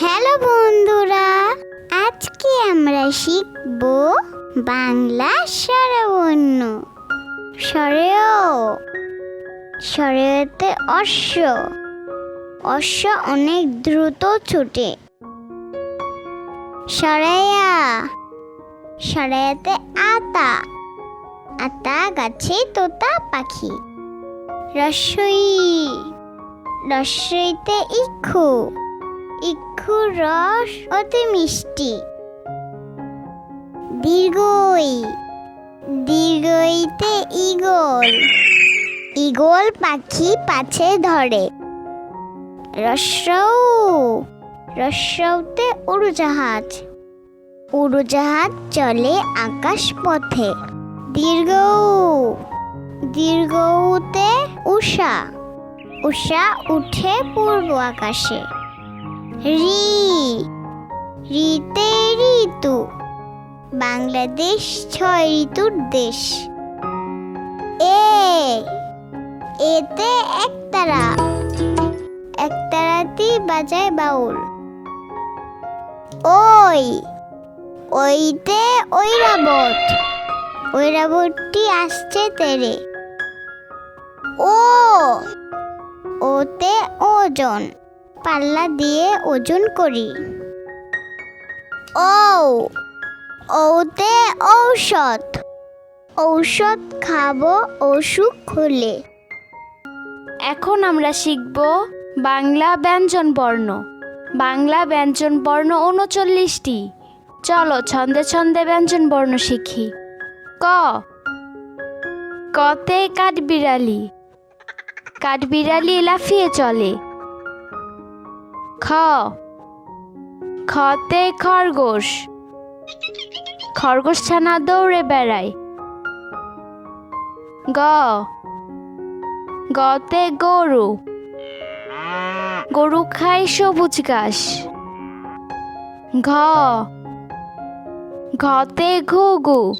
Hello বন্ধুরা, আজকে আমরা শিখব বাংলা স্বরবর্ণ। স্বরেও, স্বরেতে অশ্ব। অশ্ব অনেক দ্রুত ছুটে। সরাইয়া সরাইয়াতে আতা। আতা গাছে তোতা পাখি। রসই রসইতে ইক্ষু। ইক্ষুর রস অতি মিষ্টি। দীর্ঘই, দীর্ঘইতে ইগল ইগল পাখি পাছে ধরে। রস্যৌ রস্যৌতে উড়োজাহাজ। উড়োজাহাজ চলে আকাশ পথে দীর্ঘ দীর্ঘতে উষা। উষা উঠে পূর্ব আকাশে। রি। রিতে ঋতু। বাংলাদেশ ছয় ঋতুর দেশ। এ। এতে একতারা। একতারাতি বাজায় বাউল। ওই। ওইতে ঐরাবত। ঐরাবতটি আসছে তেরে। ও। ওতে ওজন। পাল্লা দিয়ে ওজন করি। ও ওতে ঔষধ। ঔষধ খাব, অসুখ হলে। এখন আমরা শিখব বাংলা ব্যঞ্জন বর্ণ। বাংলা ব্যঞ্জন বর্ণ উনচল্লিশটি। চলো ছন্দে ছন্দে ব্যঞ্জন বর্ণ শিখি। ক, কতে কাঠবিড়ালি। কাঠবিড়ালি লাফিয়ে চলে। খ। খতে খরগোশ। খরগোশ ছানা দৌড়ে বেড়ায়। গ। গতে গরু। গরু খায় সবুজ ঘাস। ঘ। ঘতে ঘুঘু।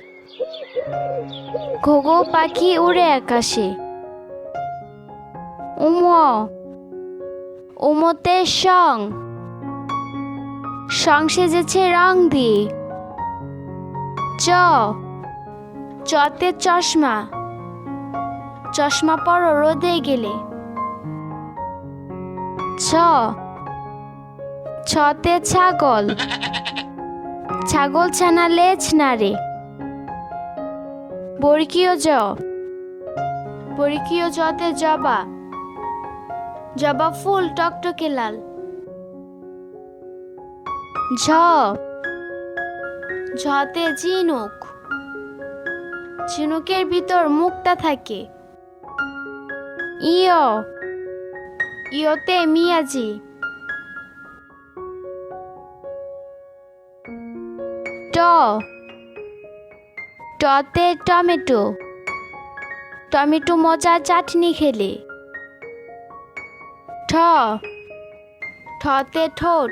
ঘুঘু পাখি উড়ে আকাশে। উম উমতে সং সং সেজেছে রং দিয়ে চ। চতে চশমা। চশমা পরো রোদে গেলে। ছ। ছতে ছাগল। ছাগল ছানা লেজ নাড়ে। বর্গীয় জ। বর্গীয় জতে জবা। জবা ফুল টকটকে লাল। ঝ। ঝতে ঝিনুক। ঝিনুকের ভিতর মুখটা থাকে। ইয়। ইয়তে মিয়াজি। ট। টতে টমেটো। টমেটো মজা চাটনি খেলে। ঠতে ঠোঁট।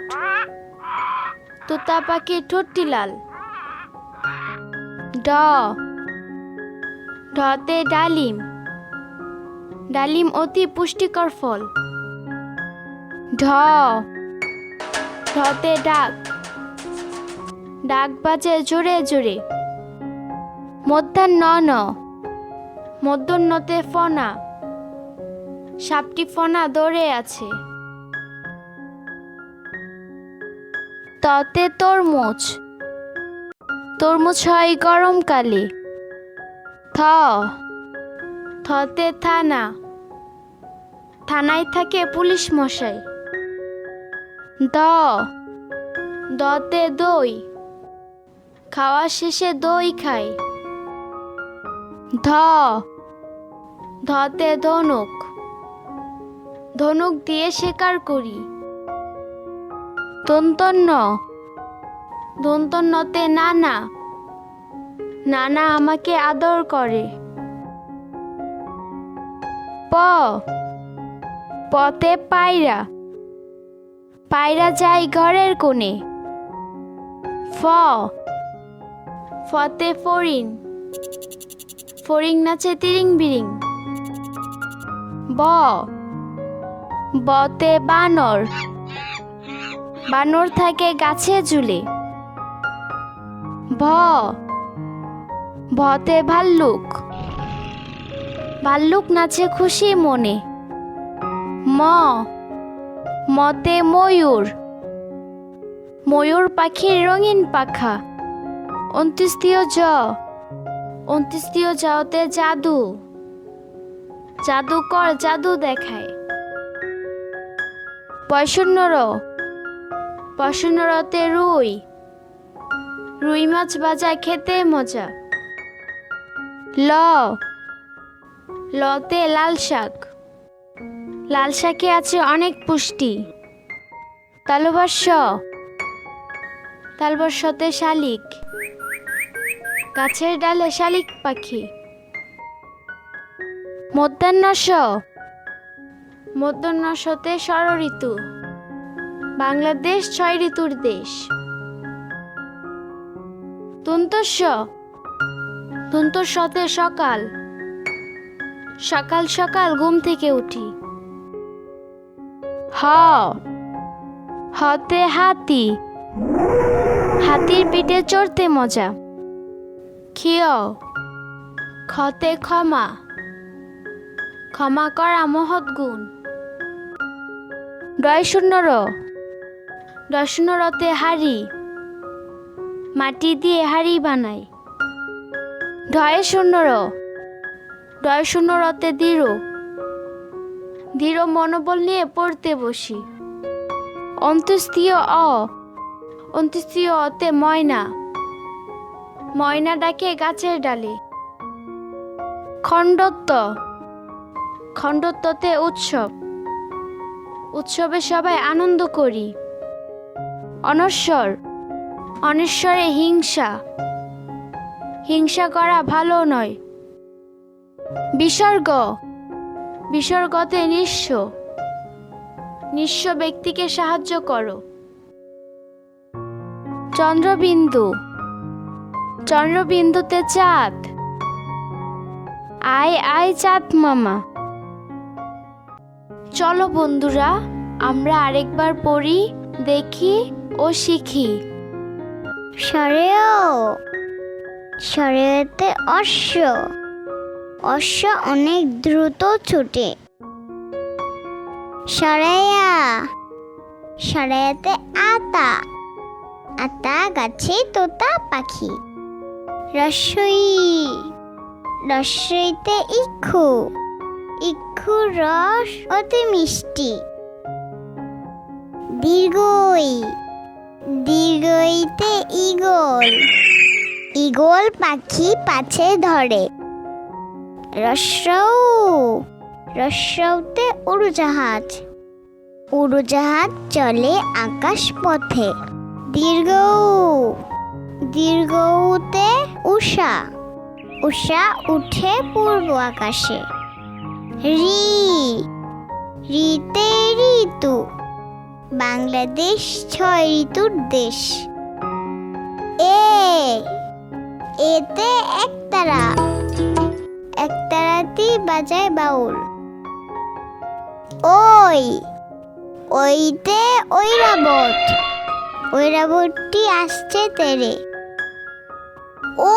তোতা পাখি ঠোঁটটি লাল ড। ঢতে ডালিম। ডালিম অতি পুষ্টিকর ফল। ঢ। ঢতে ডাক। ডাক বাজে জোরে জোরে। মধ্যাহ্ন ন। মধ্যাহ্নতে ফনা। সাপটি ফনা দৌড়ে আছে। ততে তরমুজ। তরমুজ হয় গরমকালে। থ। থতে থানা। থানায় থাকে পুলিশ মশাই। দ। দতে দই। খাওয়া শেষে দই খায়। ধ। ধতে ধনুক। ধনুক দিয়ে শিকার করি। দন্তন্য দন্তন্যতে নানা নানা আমাকে আদর করে। প পতে পায়রা পায়রা যায় ঘরের কোণে। ফ, ফতে ফরিং ফরিং নাচে তিরিং বিরিং। ব বতে বানর। বানর থাকে গাছে ঝুলে। ভ। ভতে ভাল্লুক। ভাল্লুক নাচে খুশি মনে। ম। মতে ময়ূর। ময়ূর পাখির রঙিন পাখা। অন্ত্যেষ্টিয় জ। অন্ত্যেষ্টিয় যাওতে জাদু। জাদুকর জাদু দেখায়। পয়সন্নর। পয়সন্নরতে রুই। রুই মাছ ভাজা খেতে মজা। ল। লতে লাল শাক। লাল শাকে আছে অনেক পুষ্টি। তালবর্ষ। তালবর্ষতে শালিক। গাছের ডালে শালিক পাখি। মধ্যাহ্নস মধ্যাহ্নসতে ষড় ঋতু বাংলাদেশ ছয় ঋতুর দেশ। তন্তস্য তন্তস্যতে সকাল। সকাল সকাল ঘুম থেকে উঠি। হ। হতে হাতি। হাতির পিঠে চড়তে মজা। ক্ষিয়। খতে ক্ষমা। ক্ষমা করা মহৎ গুণ। ডয় শূন্যর ডয় শূন্যরতে হাড়ি। মাটি দিয়ে হাড়ি বানায়। ঢয় শূন্যর ডয় শূন্যরতে দৃঢ় দৃঢ় মনোবল নিয়ে পড়তে বসি। অন্ত্যেষ্টিয় অ। অন্ত্যেষ্টিয় অতে ময়না। ময়না ডাকে গাছের ডালে। খণ্ডত্ব। খণ্ডত্বতে উৎসব। উৎসবে সবাই আনন্দ করি। অনশ্বর, অনশ্বরে হিংসা। হিংসা করা ভালো নয়। বিসর্গ, বিসর্গতে নিঃস্ব। নিঃস্ব ব্যক্তিকে সাহায্য করো। চন্দ্রবিন্দু, চন্দ্রবিন্দুতে চাঁদ। আয় আয় চাঁদ মামা। চলো বন্ধুরা, আমরা আরেকবার পড়ি, দেখি ও শিখি। সরেও, সরেতে অশ্ব। অশ্ব অনেক দ্রুত ছুটে। সরাইয়া সরাইয়াতে আতা। আতা গাছে তোতা পাখি। রসই রসইতে ইক্ষু। ইক্ষু রস অতি মিষ্টি। দীর্ঘই, দীর্ঘইতে ইগল ইগল পাখি পাছে ধরে। রস্যৌ রস্যৌতে উড়োজাহাজ। উড়োজাহাজ চলে আকাশ পথে দীর্ঘ দীর্ঘতে উষা। উষা উঠে পূর্ব আকাশে। রি। রিতে ঋতু। বাংলাদেশ ছয় ঋতুর দেশ। এ। এতে একতারা। একতারাতি বাজায় বাউল। ওই। ওইতে ঐরাবত। ঐরাবতটি আসছে তেরে। ও।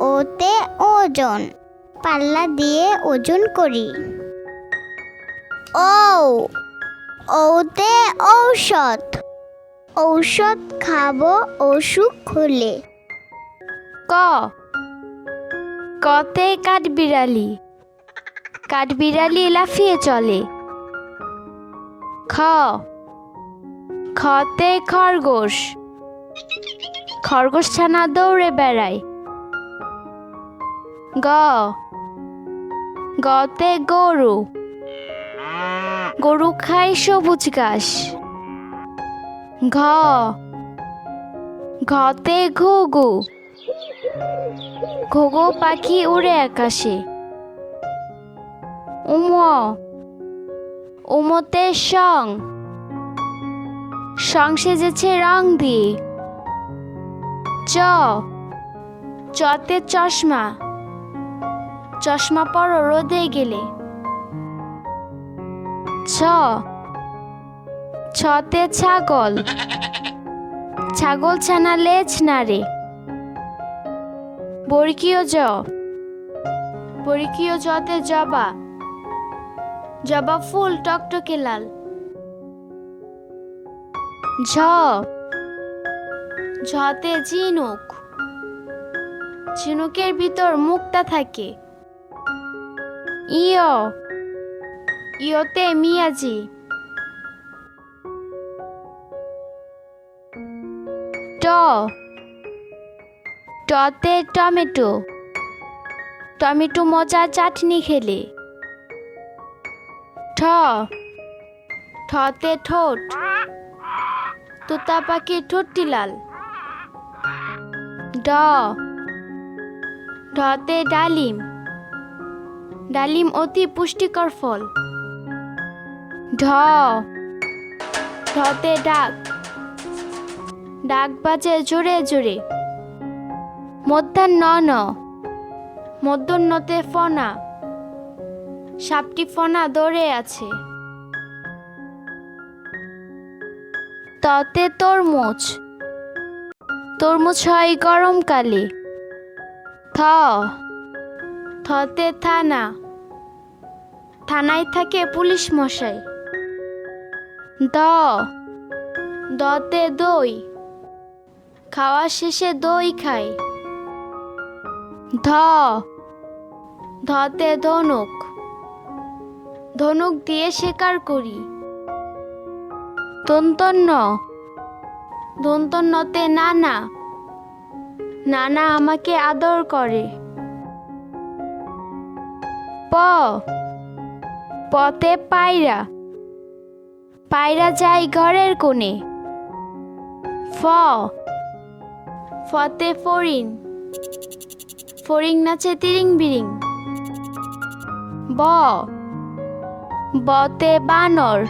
ওতে ওজন। পাল্লা দিয়ে ওজন করি। ও ওতে ঔষধ। ঔষধ খাব, অসুখ হলে। ক, কতে কাঠবিড়ালি। কাঠবিড়ালি লাফিয়ে চলে। খ, খতে খরগোশ। খরগোশ ছানা দৌড়ে বেড়ায়। গ গতে গরু। গরু খায় সবুজ ঘাস। ঘ। ঘতে ঘুঘু। ঘুঘু পাখি উড়ে আকাশে। উম। উমতে সং। সং সেজেছে রং দিয়ে চ। চতে চশমা। চশমা পরো, রোদে গেলে। ছ। ছতে ছাগল। ছাগল ছানা লেজ নাড়ে। বর্গীয় জ। বর্গীয় জতে জবা। জবা ফুল টকটকে লাল। ঝ। ঝতে ঝিনুক। ঝিনুকের ভিতর মুক্তা থাকে। ইয়, ইয়তে মিয়াজি ট, টতে টমেটো। টমেটো মজার চাটনি খেলে। ঠ ঠতে ঠোঁট। তোতা পাখির ঠোঁটটি লাল ড ঢতে ডালিম। ডালিম অতি পুষ্টিকর ফল। ঢ। ঢতে ডাক। ডাক বাজে জোরে জোরে। মধ্যাহ্ন ন। মধ্যাহ্নতে ফনা। সাপটি ফনা দৌড়ে আছে। ততে তরমুজ। তরমুজ হয় গরমকালে। থ। থতে থানা। থানায় থাকে পুলিশ মশাই। দ। দতে দই। খাওয়া শেষে দই খাই ধ। ধতে ধনুক। ধনুক দিয়ে শিকার করি। দন্তন্য। দন্তন্যতে নানা। নানা আমাকে আদর করে। পতে পায়রা। পায়রা যায় ঘরের কোণে। ফ। ফতে ফরিং ফরিং নাচে তিরিং বিরিং। ব। বতে বানর।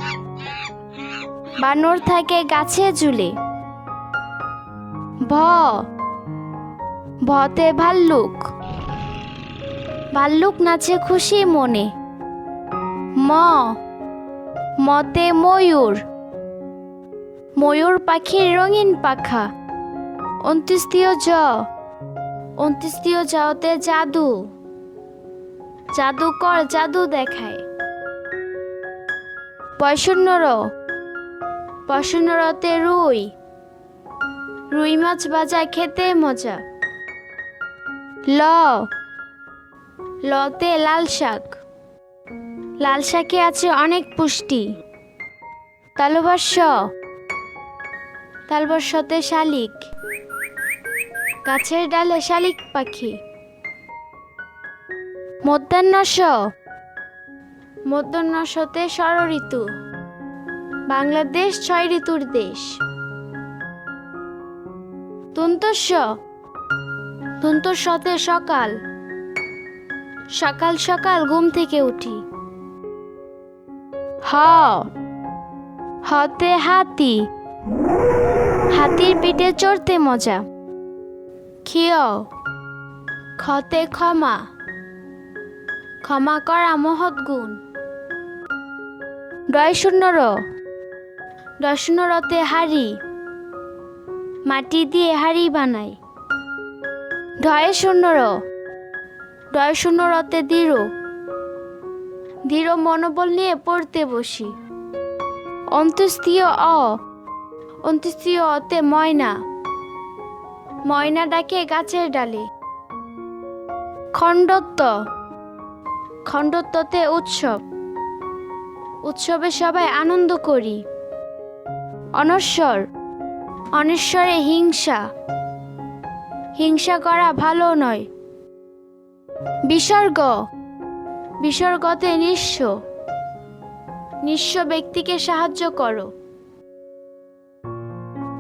বানর থাকে গাছে ঝুলে। ভ। ভতে ভাল্লুক। ভাল্লুক নাচে খুশি মনে। ম, মতে ময়ূর। ময়ূর পাখির রঙিন পাখা। অন্ত্যেষ্টিয় জ, অন্ত্যেষ্টিয় যাওতে জাদু। জাদুকর জাদু দেখায়। পয়সন্নর পয়সন্নরতে রুই। রুই মাছ ভাজা খেতে মজা। ল লতে লাল শাক। লাল শাকে আছে অনেক পুষ্টি। তালুবর্ষ। তালবর্ষতে শালিক। গাছের ডালে শালিক পাখি। মধ্যাহ্নস মধ্যাহ্নসতে ষড় ঋতু বাংলাদেশ ছয় ঋতুর দেশ। তন্তস্য তন্তস্যতে সকাল। সকাল সকাল ঘুম থেকে উঠি। হ। হতে হাতি। হাতির পিঠে চড়তে মজা। ক্ষিয়। খতে ক্ষমা। ক্ষমা করা মহৎ গুণ। ডয় শূন্য র। ডয় শূন্য রতে হাড়ি। মাটি দিয়ে হাড়ি বানাই। ঢয়ে শূন্য র। ডয় শূন্য রতে দৃঢ় দৃঢ় মনোবল নিয়ে পড়তে বসি। অন্ত্যেষ্টিয় অ অন্ত্যেষ্টিয় অতে ময়না ময়না ডাকে গাছের ডালে। খণ্ডত্ব, খণ্ডত্বতে উৎসব, উৎসবে সবাই আনন্দ করি। অনশ্বর, অনশ্বরে হিংসা হিংসা করা ভালো নয়। বিসর্গ। বিসর্গতে নিঃস্ব। নিঃস্ব ব্যক্তিকে সাহায্য করো।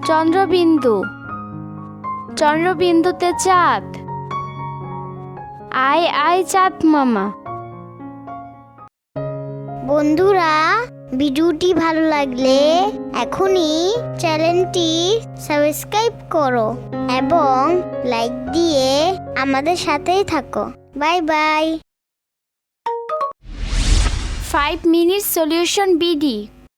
চন্দ্রবিন্দু। চন্দ্রবিন্দুতে চাঁদ। আয় আয় চাঁদ মামা। বন্ধুরা, ভিডিওটি ভালো লাগলে এখনই চ্যানেলটি সাবস্ক্রাইব করো এবং লাইক দিয়ে আমাদের সাথেই থাকো। Bye bye. Five minute solution BD